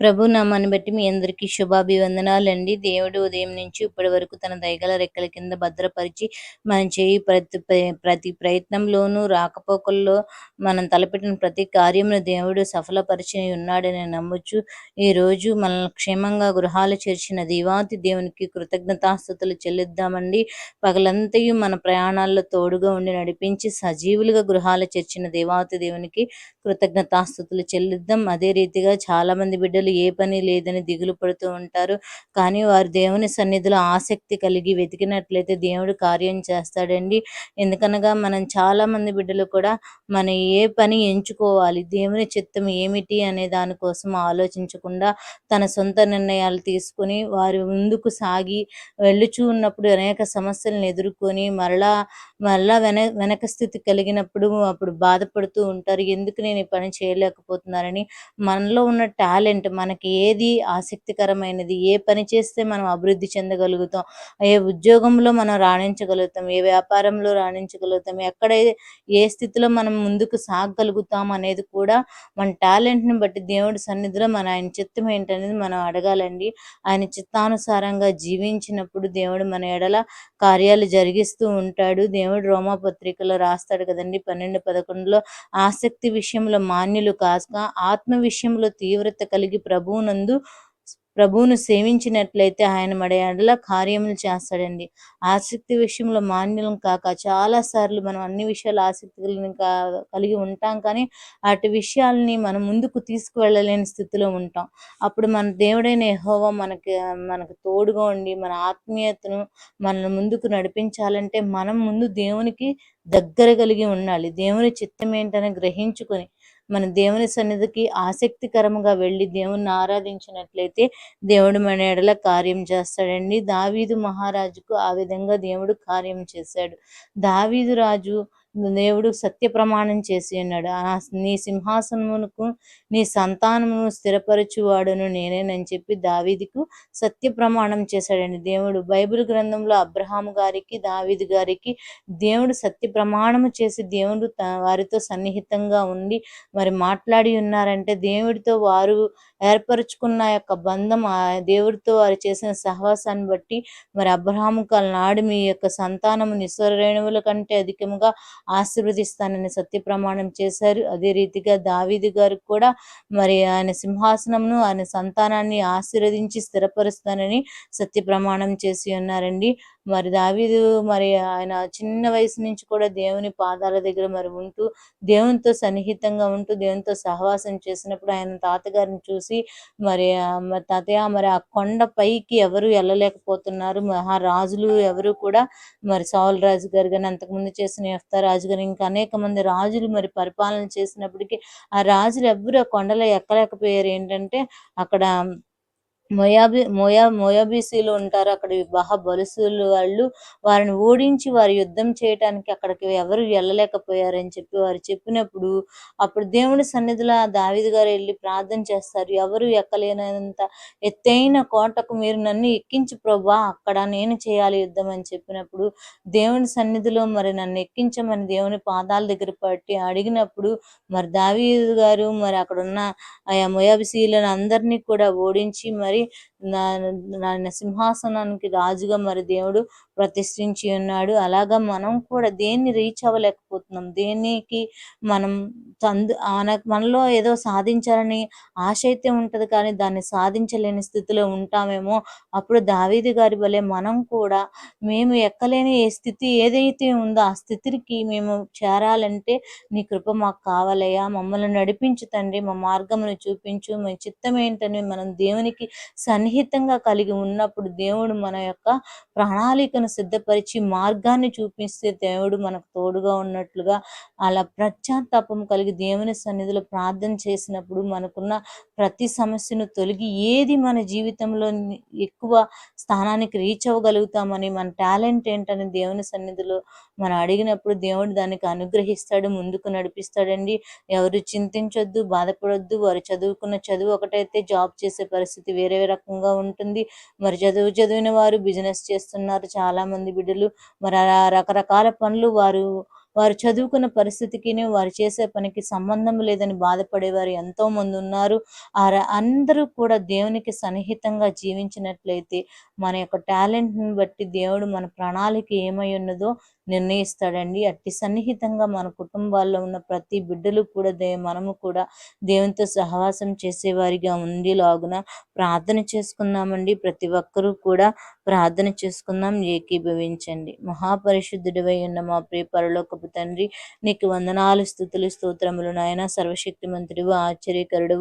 ప్రభు నామాన్ని బట్టి మీ అందరికీ శుభాభివందనాలండి. దేవుడు ఉదయం నుంచి ఇప్పటి వరకు తన దయగల రెక్కల కింద భద్రపరిచి మనం చేయి ప్రతి ప్రతి ప్రయత్నంలోనూ రాకపోకల్లో మనం తలపెట్టిన ప్రతి కార్యమును దేవుడు సఫలపరిచి ఉన్నాడని నమ్మొచ్చు ఈ రోజు మనల్ని క్షేమంగా గృహాలు చేర్చిన దీవాతి దేవునికి కృతజ్ఞతాస్థుతులు చెల్లిద్దామండి. పగలంతయు మన ప్రయాణాల్లో తోడుగా ఉండి నడిపించి సజీవులుగా గృహాలు చేర్చిన దేవాతి దేవునికి కృతజ్ఞతాస్థుతులు చెల్లిద్దాం. అదే రీతిగా చాలా మంది బిడ్డలు ప్రజలు ఏ పని లేదని దిగులు పడుతూ ఉంటారు. కానీ వారు దేవుని సన్నిధిలో ఆసక్తి కలిగి వెతికినట్లయితే దేవుడు కార్యం చేస్తాడండి. ఎందుకనగా మనం చాలా మంది బిడ్డలు కూడా మన ఏ పని ఎంచుకోవాలి దేవుని చిత్తం ఏమిటి అనే దానికోసం ఆలోచించకుండా తన సొంత నిర్ణయాలు తీసుకొని వారి ముందుకు సాగి వెళ్ళుచూ ఉన్నప్పుడు అనేక సమస్యలను ఎదుర్కొని మరలా మరలా వెన వెనక స్థితి కలిగినప్పుడు అప్పుడు బాధపడుతూ ఉంటారు. ఎందుకు నేను ఈ పని చేయలేకపోతున్నారని మనలో ఉన్న టాలెంట్ మనకి ఏది ఆసక్తికరమైనది ఏ పని చేస్తే మనం అభివృద్ధి చెందగలుగుతాం ఏ ఉద్యోగంలో మనం రాణించగలుగుతాం ఏ వ్యాపారంలో రాణించగలుగుతాం ఎక్కడ ఏ స్థితిలో మనం ముందుకు సాగగలుగుతాం అనేది కూడా మన టాలెంట్ని బట్టి దేవుడి సన్నిధిలో మన ఆయన చిత్తం ఏంటనేది మనం అడగాలండి. ఆయన చిత్తానుసారంగా జీవించినప్పుడు దేవుడు మన ఎడల కార్యాలు జరిగిస్తూ ఉంటాడు. దేవుడు రోమాపత్రికలో రాస్తాడు కదండి పన్నెండు పదకొండులో ఆసక్తి విషయంలో మాన్యులు కాస్త ఆత్మ విషయంలో తీవ్రత కలిగి ప్రభువునందు ప్రభువును సేవించినట్లయితే ఆయన మడల కార్యములు చేస్తాడండి. ఆసక్తి విషయంలో మాన్యులం కాక చాలా సార్లు మనం అన్ని విషయాలు ఆసక్తులను కలిగి ఉంటాం కానీ అటు విషయాలని మనం ముందుకు తీసుకువెళ్ళలేని స్థితిలో ఉంటాం. అప్పుడు మన దేవుడైన ఎహోవా మనకి మనకు తోడుగా ఉండి మన ఆత్మీయతను మనల్ని ముందుకు నడిపించాలంటే మనం ముందు దేవునికి దగ్గర కలిగి ఉండాలి. దేవుని చిత్తం ఏంటని గ్రహించుకొని మన దేవుని సన్నిధికి ఆసక్తికరంగా వెళ్ళి దేవుణ్ణి ఆరాధించినట్లయితే దేవుడు మన ఎడల కార్యం చేస్తాడండి. దావీదు మహారాజుకు ఆ విధంగా దేవుడు కార్యం చేశాడు. దావీదు రాజు దేవుడు సత్య ప్రమాణం చేసి ఉన్నాడు. నీ సింహాసనమునకు నీ సంతానమును స్థిరపరచువాడును నేనేనని చెప్పి దావీదికు సత్య ప్రమాణం చేశాడండి. దేవుడు బైబిల్ గ్రంథంలో అబ్రహాం గారికి దావీది గారికి దేవుడు సత్య ప్రమాణము చేసి దేవుడు వారితో సన్నిహితంగా ఉండి మరి మాట్లాడి ఉన్నారంటే దేవుడితో వారు ఏర్పరచుకున్న యొక్క బంధం ఆ దేవుడితో వారు చేసిన సహవాసాన్ని బట్టి మరి అబ్రహాము నాడు మీ యొక్క సంతానము నిస్వరేణువుల కంటే అధికముగా ఆశీర్వదిస్తానని సత్య ప్రమాణం చేశారు. అదే రీతిగా దావీది గారు కూడా మరి ఆయన సింహాసనంను ఆయన సంతానాన్ని ఆశీర్వదించి స్థిరపరుస్తానని సత్య ప్రమాణం చేసి ఉన్నారండి. మరి దావీదు మరి ఆయన చిన్న వయసు నుంచి కూడా దేవుని పాదాల దగ్గర మరి ఉంటూ దేవునితో సన్నిహితంగా ఉంటూ దేవునితో సహవాసం చేసినప్పుడు ఆయన తాతగారిని చూసి మరి తాతయ్య మరి ఆ కొండ పైకి ఎవరు వెళ్ళలేకపోతున్నారు. మహారాజులు ఎవరు కూడా మరి సౌల్ రాజు గారు కానీ అంతకుముందు చేసిన ఎఫ్తా రాజు గారు ఇంకా అనేక మంది రాజులు మరి పరిపాలన చేసినప్పటికీ ఆ రాజులు ఎవరు ఆ కొండలో ఎక్కలేకపోయారు. ఏంటంటే అక్కడ మొయాబి మొయా మొయాబీసీలు ఉంటారు అక్కడ బహా బలుసులు వాళ్ళు. వారిని ఓడించి వారి యుద్ధం చేయటానికి అక్కడికి ఎవరు వెళ్ళలేకపోయారని చెప్పి వారు చెప్పినప్పుడు అప్పుడు దేవుని సన్నిధిలో దావిది గారు వెళ్ళి ప్రార్థన చేస్తారు. ఎవరు ఎక్కలేనంత ఎత్తైన కోటకు మీరు నన్ను ఎక్కించి ప్రభా అక్కడ నేను చేయాలి యుద్ధం అని చెప్పినప్పుడు దేవుని సన్నిధిలో మరి నన్ను ఎక్కించమని దేవుని పాదాల దగ్గర పట్టి అడిగినప్పుడు మరి దావీదు గారు మరి అక్కడ ఉన్న ఆయా మొయాబిసీలను అందరినీ కూడా ఓడించి మరి మరి నా సింహాసనానికి రాజుగా మరి దేవుడు ప్రతిష్ఠించి ఉన్నాడు. అలాగా మనం కూడా దేన్ని రీచ్ అవ్వలేకపోతున్నాం? దేనికి మనం తందు మనలో ఏదో సాధించాలని ఆశ అయితే ఉంటుంది కానీ దాన్ని సాధించలేని స్థితిలో ఉంటామేమో? అప్పుడు దావీది గారి వలె మనం కూడా మేము ఎక్కలేని ఏ స్థితి ఏదైతే ఉందో ఆ స్థితికి మేము చేరాలంటే నీ కృప మాకు కావాలయ్యా. మమ్మల్ని నడిపించు తండ్రి. మా మార్గమును చూపించు. మీ చిత్తం ఏంటని మనం దేవునికి సన్నిహితంగా కలిగి ఉన్నప్పుడు దేవుడు మన యొక్క ప్రణాళికను సిద్ధపరిచి మార్గాన్ని చూపిస్తే దేవుడు మనకు తోడుగా ఉన్నట్లుగా అలా ప్రత్యాత్తాపం కలిగి దేవుని సన్నిధిలో ప్రార్థన చేసినప్పుడు మనకున్న ప్రతి సమస్యను తొలగి ఏది మన జీవితంలో ఎక్కువ స్థానానికి రీచ్ అవ్వగలుగుతామని మన టాలెంట్ ఏంటని దేవుని సన్నిధిలో మనం అడిగినప్పుడు దేవుడు దానికి అనుగ్రహిస్తాడు ముందుకు నడిపిస్తాడండి. ఎవరు చింతించొద్దు బాధపడొద్దు. వారు చదువుకున్న చదువు ఒకటైతే జాబ్ చేసే పరిస్థితి వేరే రకంగా ఉంటుంది. మరి చదువు చదివిన వారు బిజినెస్ చేస్తున్నారు. చాలా మంది బిడ్డలు మరి రకరకాల పనులు వారు వారు చదువుకున్న పరిస్థితికి వారు చేసే పనికి సంబంధం లేదని బాధపడేవారు ఎంతో మంది ఉన్నారు. ఆ అందరూ కూడా దేవునికి సన్నిహితంగా జీవించినట్లయితే మన యొక్క టాలెంట్ని బట్టి దేవుడు మన ప్రణాళిక ఏమై ఉన్నదో నిర్ణయిస్తాడండి. అట్టి సన్నిహితంగా మన కుటుంబాల్లో ఉన్న ప్రతి బిడ్డలు కూడా దే మనము కూడా దేవునితో సహవాసం చేసేవారిగా ఉండిలాగున ప్రార్థన చేసుకుందామండి. ప్రతి ఒక్కరూ కూడా ప్రార్థన చేసుకుందాం. ఏకీభవించండి. మహాపరిశుద్ధుడివై ఉన్న మా ప్రియ పరలోకపు తండ్రి నీకు వందనాలు స్థుతులు స్తోత్రములు నాయన. సర్వశక్తిమంతుడు ఆశ్చర్యకరుడు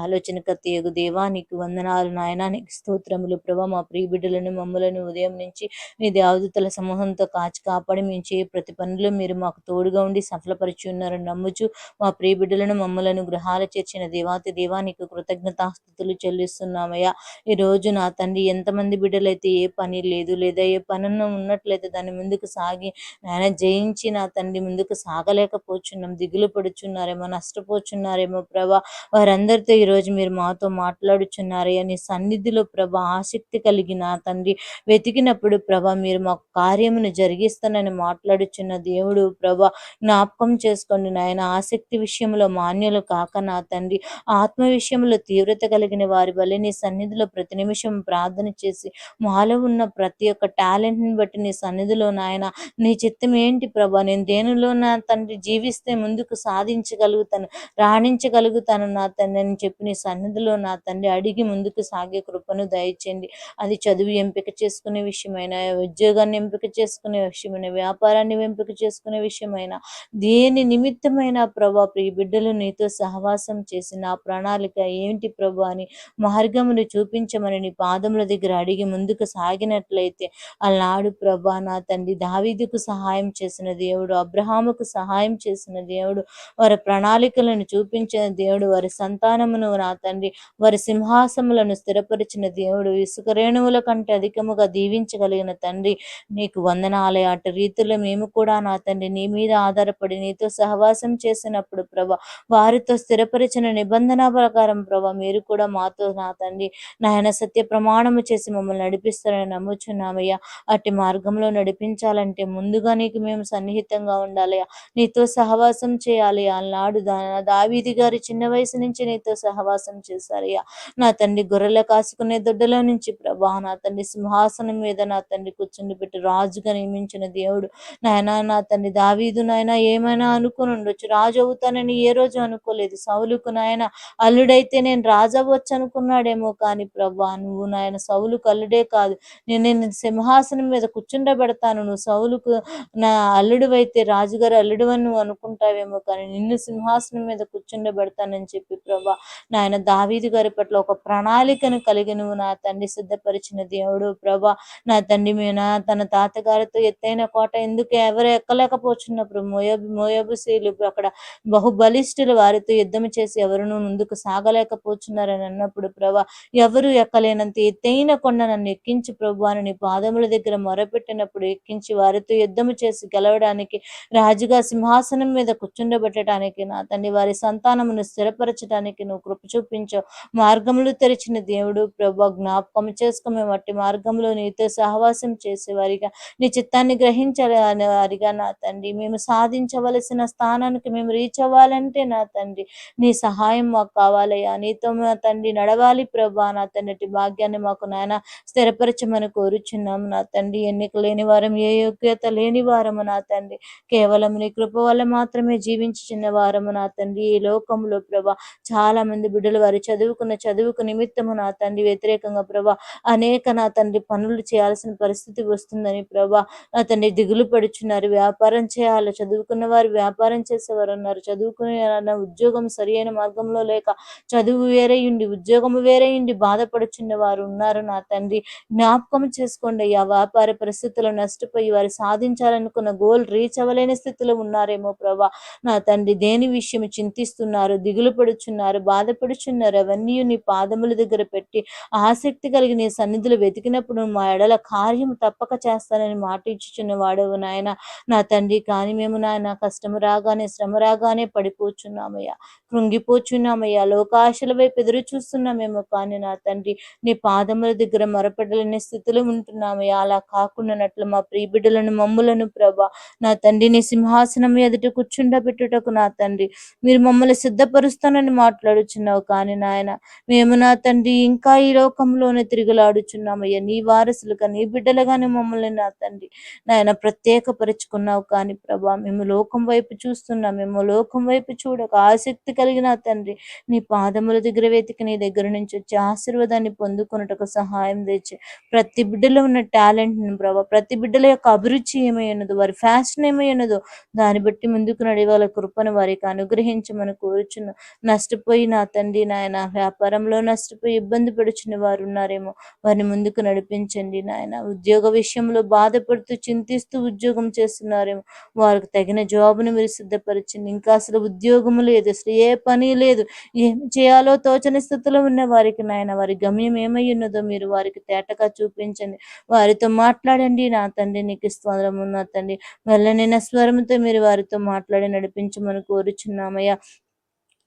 ఆలోచనకర్తయగు దేవా. నీకు వందనాలు నాయన. నీకు స్తోత్రములు ప్రభా. మా ప్రియ బిడ్డలను మమ్మలను ఉదయం నుంచి నీ దేవదూతల సమూహంతో కాచి కాపాడి మేము చేయ ప్రతి పనిలో మీరు మాకు తోడుగా ఉండి సఫలపరిచి ఉన్నారని నమ్ముచు మా ప్రియ బిడ్డలను మమ్మలను గృహాల చేర్చిన దేవాతి దేవానికి కృతజ్ఞతాస్థుతులు చెల్లిస్తున్నామయ్యా. ఈ రోజు నా తండ్రి ఎంతమంది బిడ్డలైతే ఏ పని లేదు లేదా ఏ పనున్న ఉన్నట్లయితే దాని ముందుకు సాగి నాయన జయించి నా తండ్రి ముందుకు సాగలేకపోచున్నాం దిగులు పడుచున్నారేమో నష్టపోచున్నారేమో ప్రభా. వారందరితో ఈరోజు మీరు మాతో మాట్లాడుచున్నారయ్యా. నీ సన్నిధిలో ప్రభా ఆసక్తి కలిగిన తండ్రి వెతికినప్పుడు ప్రభా మీరు మాకు కార్యమును జరిగిస్తానని మాట్లాడుచున్న దేవుడు ప్రభా జ్ఞాపకం చేసుకోండి నాయన. ఆసక్తి విషయంలో మాన్యులు కాక నా తండ్రి. ఆత్మ విషయంలో తీవ్రత కలిగిన వారి వల్ల నీ సన్నిధిలో ప్రతి నిమిషం ప్రార్థన చేసి మాలో ఉన్న ప్రతి ఒక్క టాలెంట్ని బట్టి నీ సన్నిధిలో నాయన. నీ చిత్తం ఏంటి ప్రభా? నేను దేనిలో నా తండ్రి జీవిస్తే ముందుకు సాధించగలుగుతాను రాణించగలుగుతాను నా తండ్రి అని చెప్పి నీ సన్నిధిలో నా తండ్రి అడిగి ముందుకు సాగే కృపను దయచేయండి. అది చదువు ఎంపిక చేసుకునే విషయమైన ఉద్యోగాన్ని ఎంపిక చేసుకునే విషయమైన వ్యాపారాన్ని ఎంపిక చేసుకునే విషయమైన దేని నిమిత్తమైన ప్రభా ప్రియ బిడ్డలు నీతో సహవాసం చేసిన ప్రణాళిక ఏంటి ప్రభా అని మార్గమును చూపించమని నీ పాదముల దగ్గర అడిగి ముందుకు సాగినట్లయితే అలనాడు ప్రభా నా తండ్రి దావీదుకు సహాయం చేసిన దేవుడు అబ్రహాముకు సహాయం చేసిన దేవుడు వారి ప్రణాళికలను చూపించిన దేవుడు వారి సంతానమును నా తండ్రి వారి సింహాసములను స్థిరపరిచిన దేవుడు ఇసుక రేణువుల కంటే అధికముగా దీవించగలిగిన తండ్రి నీకు వందనాలయ అటు రీతిలో మేము కూడా నా తండ్రి నీ మీద ఆధారపడి నీతో సహవాసం చేసినప్పుడు ప్రభా వారితో స్థిరపరిచిన నిబంధన ప్రకారం ప్రభా మీరు కూడా మాతో నా తండ్రి నాయన సత్య ప్రమాణము చేసి మమ్మల్ని నడిపిస్తారని నమ్ముచున్నామయ్యా. అట్టి మార్గంలో నడిపించాలంటే ముందుగా నీకు మేము సన్నిహితంగా ఉండాలయ్యా. నీతో సహవాసం చేయాలి. అన్నాడు దావీది గారి చిన్న వయసు నుంచి నీతో సహవాసం చేశారయ్యా. నా తండ్రి గొర్రెల కాసుకునే దొడ్డలో నుంచి ప్రభా నా తండ్రి సింహాసనం మీద నా తండ్రి కూర్చుని పెట్టి రాజుగా నియమించిన దేవుడు నాయన నా తండ్రి దావీదు నాయన ఏమైనా అనుకుని ఉండొచ్చు. రాజు అవుతానని ఏ రోజు అనుకోలేదు. సౌలుకు నాయన అల్లుడైతే నేను రాజు అనుకున్నాడేమో కానీ ప్రభా నువ్వు నాయన సౌలుకు అల్లుడే కాదు. నేను నేను సింహాసనం మీద కూర్చుండబెడతాను. నువ్వు సౌలుకు నా అల్లుడు అయితే రాజుగారు అల్లుడు అని నువ్వు అనుకుంటావేమో కానీ నిన్ను సింహాసనం మీద కూర్చుండబెడతానని చెప్పి ప్రభా నాయన దావీదు గారి పట్ల ఒక ప్రణాళికను కలిగి నువ్వు నా తండ్రి సిద్ధపరిచిన దేవుడు ప్రభా నా తండ్రి మీద తన తాతగారితో ఎత్తైన కోట ఎందుకు ఎవరు ఎక్కలేకపోతున్నప్పుడు మోయబు మోయబుశీలు అక్కడ బహుబలిష్ఠులు వారితో యుద్ధం చేసి ఎవరునూ ముందుకు సాగలేకపోతున్నారని అన్నప్పుడు ప్రభా ఎవరు ఎక్కలేనంత ఎత్తైన కొండ నన్ను ఎక్కించి ప్రభు అని నీ పాదముల దగ్గర మొరపెట్టినప్పుడు ఎక్కించి వారితో యుద్ధము చేసి గెలవడానికి రాజుగా సింహాసనం మీద కూర్చుండబెట్టడానికి నా తండ్రి వారి సంతానమును స్థిరపరచడానికి నువ్వు కృప చూపించావు మార్గములు తెరిచిన దేవుడు ప్రభు జ్ఞాపకం చేసుకుని మట్టి మార్గంలో నీతో సహవాసం చేసేవారిగా నీ చిత్తాన్ని గ్రహించి సాధించాలని వారిగా నా తండ్రి. మేము సాధించవలసిన స్థానానికి మేము రీచ్ అవ్వాలంటే నా తండ్రి నీ సహాయం మాకు కావాలయ్యా నీతో మా తండ్రి నడవాలి ప్రభా. నా తండ్రి భాగ్యాన్ని మాకు నాయన స్థిరపరచమని కోరుచున్నాం నా తండ్రి. ఎన్నిక లేని వారం ఏ యోగ్యత లేని వారము నా తండ్రి. కేవలం నీ కృప వల్ల మాత్రమే జీవించుచున్న వారము నా తండ్రి. ఈ లోకంలో ప్రభా చాలా మంది బిడ్డలు వారి చదువుకున్న చదువుకు నిమిత్తము నా తండ్రి. వ్యతిరేకంగా ప్రభా అనేక నా తండ్రి పనులు చేయాల్సిన పరిస్థితి వస్తుందని ప్రభా నా తండ్రి దిగులు పడుచున్నారు. వ్యాపారం చేయాలి? చదువుకున్న వారు వ్యాపారం చేసేవారు ఉన్నారు చదువుకునే ఉద్యోగం సరి అయిన మార్గంలో లేక చదువు వేరే ఉండి ఉద్యోగము వేరే ఉండి బాధపడుచున్న వారు ఉన్నారు నా తండ్రి. జ్ఞాపకం చేసుకోండి ఆ వ్యాపార పరిస్థితులు నష్టపోయి వారు సాధించాలనుకున్న గోల్ రీచ్ అవ్వలేని స్థితిలో ఉన్నారేమో ప్రభా. నా తండ్రి దేని విషయం చింతిస్తున్నారు? దిగులు పడుచున్నారు బాధపడుచున్నారు. అవన్నీ నీ పాదముల దగ్గర పెట్టి ఆసక్తి కలిగి నీ సన్నిధులు వెతికినప్పుడు మా ఎడల కార్యం తప్పక చేస్తానని మాట ఇచ్చుచున్నవాడు వాడవు నాయన. నా తండ్రి కానీ మేము నాయన కష్టము రాగానే శ్రమ రాగానే పడిపోచున్నామయ్యా. కృంగిపోచున్నామయ్యా. లోకాశల వైపు ఎదురు చూస్తున్నామేమో కానీ నా తండ్రి. నీ పాదముల దగ్గర మొరపెట్టలేని స్థితిలో ఉంటున్నామయ్యా. అలా కాకుండానట్లు మా ప్రియ బిడ్డలను మమ్ములను ప్రభా. నా తండ్రి నీ సింహాసనం ఎదుట కూర్చుండబెట్టుటకు నా తండ్రి. మీరు మమ్మల్ని సిద్ధపరుస్తానని మాట్లాడుచున్నావు కానీ నాయన. మేము నా తండ్రి ఇంకా ఈ లోకంలోనే తిరుగులాడుచున్నామయ్యా. నీ వారసులుగా నీ బిడ్డలుగానే మమ్మల్ని నా తండ్రి. నాయన ప్రత్యేకపరుచుకున్నావు కానీ ప్రభా మేము లోకం వైపు చూస్తున్నాం. మేము లోకం వైపు చూడక ఆసక్తి కలిగిన తండ్రి నీ పాదముల దగ్గర వెతికి నీ దగ్గర నుంచి వచ్చి ఆశీర్వాదాన్ని పొందుకున్నటకు సహాయం తెచ్చి ప్రతి బిడ్డలో ఉన్న టాలెంట్ ప్రభా ప్రతి బిడ్డల యొక్క అభిరుచి ఏమై ఉన్నదో వారి ఫ్యాషన్ ఏమై ఉన్నదో దాన్ని బట్టి ముందుకు నడి వాళ్ళ కృపను వారికి అనుగ్రహించమని కోరుచున్న నష్టపోయి నా తండ్రి నాయన వ్యాపారంలో నష్టపోయి ఇబ్బంది పడుచున్న వారు ఉన్నారేమో వారిని ముందుకు నడిపించండి నాయన. ఉద్యోగ విషయంలో బాధపడుతూ చింతిస్తూ ఉద్యోగం చేస్తున్నారేమో. వారికి తగిన జాబును మీరు సిద్ధపరిచింది ఇంకా అసలు ఉద్యోగం లేదు అసలు ఏ పని లేదు. ఏం చేయాలో తోచని స్థితిలో ఉన్న వారికి నాయన వారి గమ్యం ఏమై ఉన్నదో మీరు వారికి తేటగా చూపించండి. వారితో మాట్లాడండి. నా తండ్రి నీకు స్తోత్రము. నా తండ్రి వెళ్ళనిన స్వరంతో మీరు వారితో మాట్లాడి నడిపించమని కోరుచున్నామయ్యా.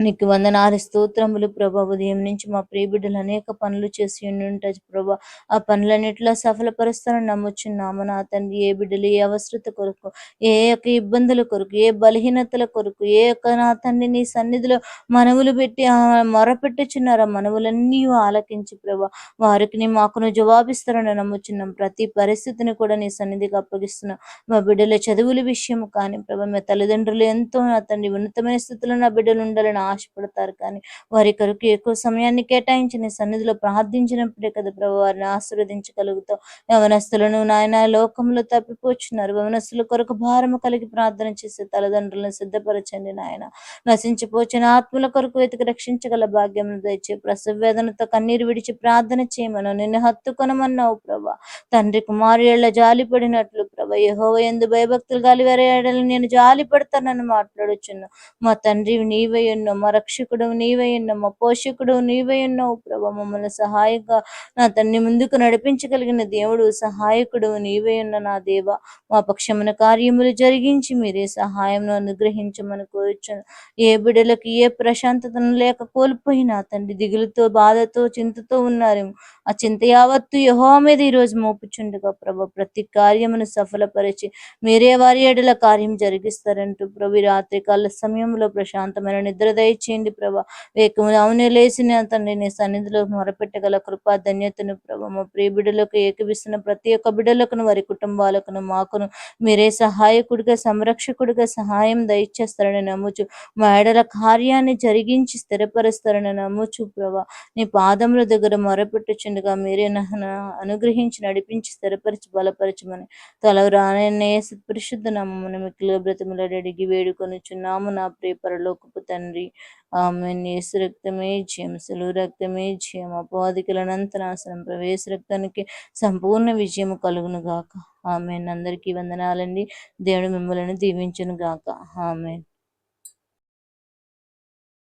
నీకు వందనాలు స్తోత్రములు ప్రభా. ఉదయం నుంచి మా ప్రియ బిడ్డలు అనేక పనులు చేసి ఉంటాయి ప్రభా. ఆ పనులన్నిటిలో సఫలపరుస్తారని నమ్ముచున్నాము నా తండ్రి. ఏ బిడ్డలు ఏ అవసరత కొరకు ఏ యొక్క ఇబ్బందుల కొరకు ఏ బలహీనతల కొరకు ఏ యొక్క నా తండ్రి నీ సన్నిధిలో మనవులు పెట్టి ఆ మొరపెట్టుచున్నారు ఆ మనవులన్నీ ఆలకించి ప్రభా. వారికి నీ మాకును జవాబిస్తారని నమ్ముచున్నాం. ప్రతి పరిస్థితిని కూడా నీ సన్నిధికి అప్పగిస్తున్నాం. మా బిడ్డల చదువుల విషయం కానీ ప్రభా మా తల్లిదండ్రులు ఎంతో నా తండ్రి ఉన్నతమైన స్థితిలో నా బిడ్డలు ఉండాలని ఆశపడతారు కానీ వారి కొరకు ఎక్కువ సమయాన్ని కేటాయించి నీ సన్నిధిలో ప్రార్థించినప్పుడే కదా ప్రభు వారిని ఆశీర్వదించగలుగుతావు యవనస్తులను నాయన లోకంలో తప్పిపోచున్నారు. యవనస్తుల కొరకు భారము కలిగి ప్రార్థన చేసే తల్లిదండ్రులను సిద్ధపరచండి నాయన. నశించిపోచిన ఆత్మల కొరకు వెతికి రక్షించగల భాగ్యం దయచే ప్రసవ వేదనతో కన్నీరు విడిచి ప్రార్థన చేయమను. నిన్ను హత్తుకొనమన్నావు ప్రభా. తండ్రి కుమారుల జాలి పడినట్లు ప్రభా. యహో ఎందు భయభక్తులు గాలి వెరయాడని నేను జాలి పడతానని మాట్లాడుచున్నా మా తండ్రి నీవే ఎన్నో మా రక్షకుడు నీవై ఉన్నావు మా పోషకుడు నీవై ఉన్నావు ప్రభా. మమ్మల్ని సహాయంగా నా తన్ని ముందుకు నడిపించగలిగిన దేవుడు సహాయకుడు నీవై ఉన్న నా దేవ. మా పక్షమున కార్యములు జరిగించి మీరే సహాయం అనుగ్రహించమని కోరుచును ఏ బిడలకు ఏ ప్రశాంతతను లేక కోల్పోయినా తండ్రి దిగులుతో బాధతో చింతతో ఉన్నారేమో ఆ చింత యావత్తు యహో మీద ఈరోజు మోపుచుండగా ప్రభ. ప్రతి కార్యమును సఫలపరిచి మీరే వారి ఏడల కార్యం జరిగిస్తారంటూ ప్రభు. రాత్రికాల రాత్రి సమయంలో ప్రశాంతమైన నిద్ర దయచేయండి ప్రభా. వేకములు లేచిన తండ్రి నీ సన్నిధిలో మొరపెట్టగల కృపా ధన్యతను ప్రభా మా ప్రియ బిడ్డలకు ఏకవిస్తున్న ప్రతి ఒక్క బిడ్డలకును వారి కుటుంబాలకును మాకును మీరే సహాయకుడిగా సంరక్షకుడిగా సహాయం దయచేస్తారని నమ్ముచు మా ఎడల కార్యాన్ని జరిగించి స్థిరపరుస్తారని నమ్ముచు ప్రభా. నీ పాదముల దగ్గర మొరపెట్టుచుండగా మీరే అనుగ్రహించి నడిపించి స్థిరపరిచి బలపరచమని తలవరానే పరిశుద్ధ నామమున మిక్కులు బ్రతములు అడిగి వేడుకొనుచున్నాము నా ప్రియ పరలోకపు తండ్రి. ఆమె యేసు రక్తమే జయం సులువు రక్తమే జయం అపవాదికులనంత నాశనం ప్రవేశ రక్తానికి సంపూర్ణ విజయం కలుగును గాక. ఆమె అందరికీ వందనాలండి. దేవుడు మిమ్మల్ని దీవించును గాక. ఆమె